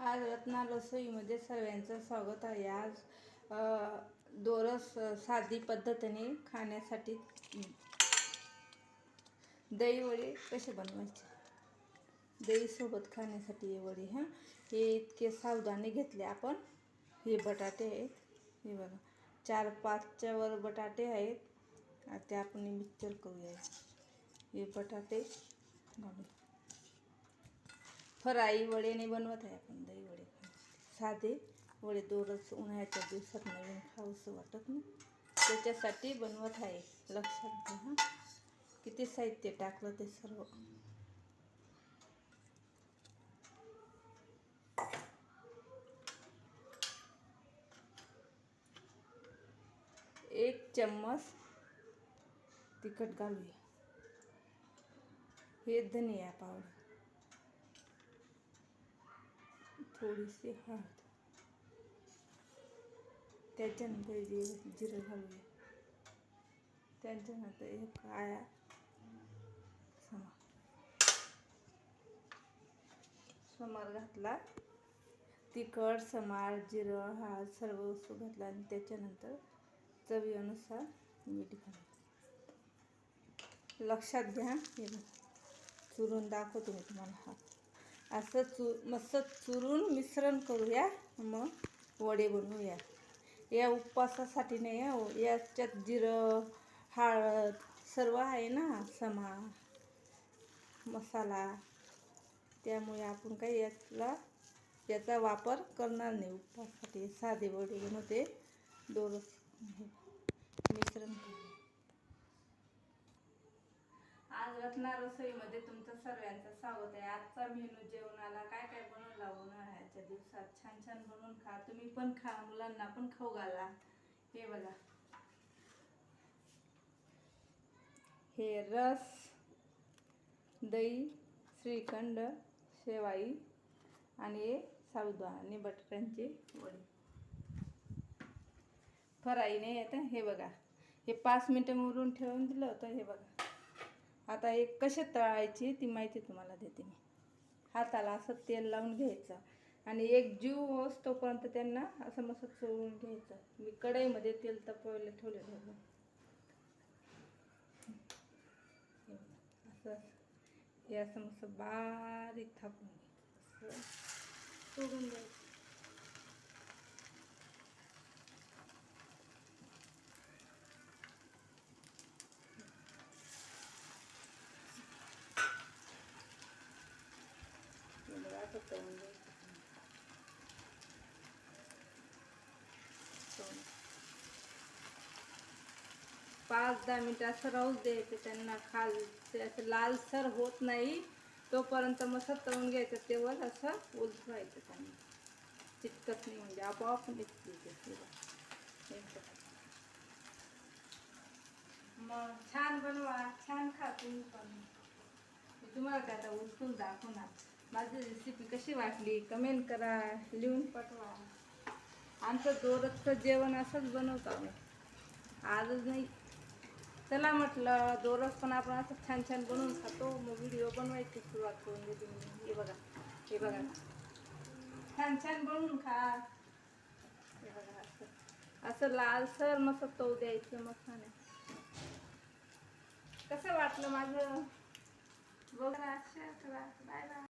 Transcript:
आज रत्ना रसोईमध्ये सर्वांचं स्वागत आहे. आज दोरस साधी पद्धतीने खाण्यासाठी दही वडे कसे बनवायचे? दहीसोबत खाण्यासाठी हे वडे हां? हे इतके सावधाने घेतले आपण. हे बटाटे आहेत. हे बघा चार पाचच्या वर बटाटे आहेत. ते आपण मिक्सर करूया. हे बटाटे घालू फ्राई वडे नाही बनवत आहे आपण दही वडे. साधे वडे दोरच उन्हाळ्याच्या दिवसात नवीन खाऊसं वाटत नाही. त्याच्यासाठी बनवत आहे. लक्षात घ्या. हां किती साहित्य टाकलं ते सर्व. एक चम्मच तिखट घालूया. हे धनिया पावडर. थोडीशी हळद त्याच्यानंतर जे जिरं घालूया त्याच्यानंतर एक आया समा. समार घातला. तिखट समार जिरं हा सर्व वस्तू घातला आणि त्याच्यानंतर चवीनुसार मीठ घाला लक्षात घ्या. हे चुरून दाखवतो मी तुम्हाला हा. असं चु मस्त चुरून मिश्रण करूया मग वडे बनवूया. या उपवासासाठी नाही हो याच्यात जिरं हळद सर्व आहे ना समा मसाला. त्यामुळे आपण काही यातला याचा वापर करणार नाही उपवासासाठी. साधे वडे बनवते दोरस हे मिश्रण करू आज रत्ना रसोईमध्ये तुमचं सर्वांचं स्वागत आहे. आजचा मेनू जेवणाला काय काय बनवला उन्हाळ्याच्या दिवसात? छान छान बनवून खा. तुम्ही पण खा मुलांना पण खाऊ घाला. हे बघा. हे रस दही श्रीखंड शेवाई आणि हे साबुदाणा आणि बटाट्यांचे वडे. फराईने नाही येतं हे बघा. हे पाच मिनटं मुरून ठेवून दिलं होतं हे बघा. आता एक कसे तळायची ती माहिती तुम्हाला देते मी. हाताला असं तेल लावून घ्यायचं आणि एक जीव असतोपर्यंत त्यांना असं मस्त चोळून घ्यायचं. मी कढईमध्ये तेल तपवायला ठेवलेलं होतं असं हे असं मस्त बारीक थापून घ्यायचं. असं सोडून द्यायचं हे पाच दहा मिनिट असं राहूच द्यायचं त्यांना खाल ते असं लालसर होत नाही. तोपर्यंत मस्त तळून घ्यायचं तेव्हा असं उलटवायचं त्यांना. चिटकत नाही म्हणजे आपोआप निघते ते मग छान बनवा छान खा तुम्ही पण. तुम्हाला काय आता उलटून दाखवणार. माझी रेसिपी कशी वाटली? कमेंट करा लिहून पाठवा. आमचं दोरचं जेवण असंच बनवतो आम्ही. आजच नाही. चला म्हटलं दोरस पण आपण असं छान छान बनवून खातो. मग व्हिडिओ बनवायची सुरुवात करून देते मी. हे बघा हे बघा. छान छान बनवून खा. हे बघा असं. असं लालसर मस्त तव द्यायचं मग आहे कसं वाटलं माझं? बघा शेअर करा. Bye bye